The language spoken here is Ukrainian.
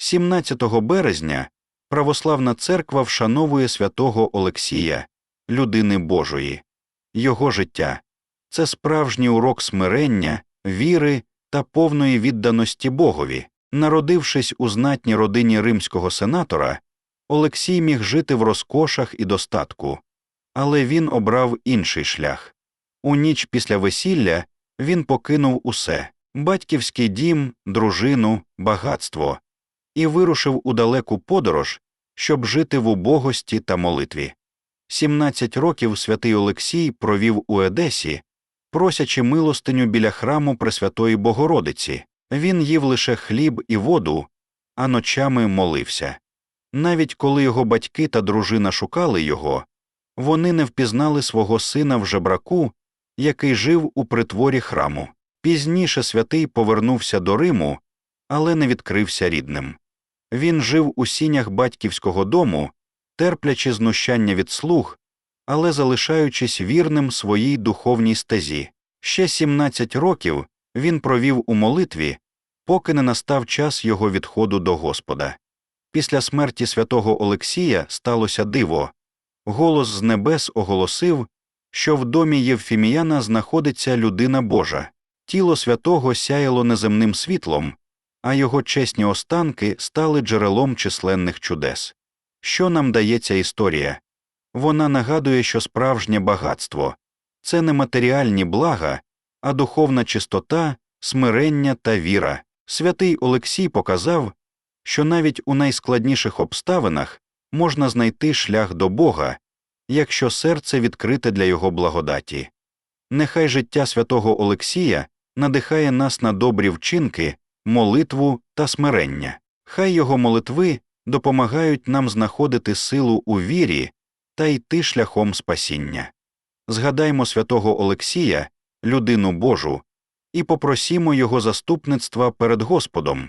17 березня православна церква вшановує святого Олексія, людини Божої, його життя це справжній урок смирення, віри та повної відданості Богові. Народившись у знатній родині римського сенатора, Олексій міг жити в розкошах і достатку, але він обрав інший шлях. У ніч після весілля він покинув усе батьківський дім, дружину, багатство і вирушив у далеку подорож, щоб жити в убогості та молитві. 17 років святий Олексій провів у Едесі, просячи милостиню біля храму Пресвятої Богородиці. Він їв лише хліб і воду, а ночами молився. Навіть коли його батьки та дружина шукали його, вони не впізнали свого сина в жебраку, який жив у притворі храму. Пізніше святий повернувся до Риму, але не відкрився рідним. Він жив у сінях батьківського дому, терплячи знущання від слуг, але залишаючись вірним своїй духовній стезі. Ще 17 років він провів у молитві, поки не настав час його відходу до Господа. Після смерті святого Олексія сталося диво. Голос з небес оголосив, що в домі Євфіміяна знаходиться людина Божа, тіло святого сяяло неземним світлом, а його чесні останки стали джерелом численних чудес. Що нам дає ця історія? Вона нагадує, що справжнє багатство це не матеріальні блага, а духовна чистота, смирення та віра. Святий Олексій показав, що навіть у найскладніших обставинах можна знайти шлях до Бога, якщо серце відкрите для Його благодаті. Нехай життя святого Олексія надихає нас на добрі вчинки, молитву та смирення, хай його молитви допомагають нам знаходити силу у вірі та йти шляхом спасіння. Згадаймо святого Олексія, людину Божу, і попросімо його заступництва перед Господом.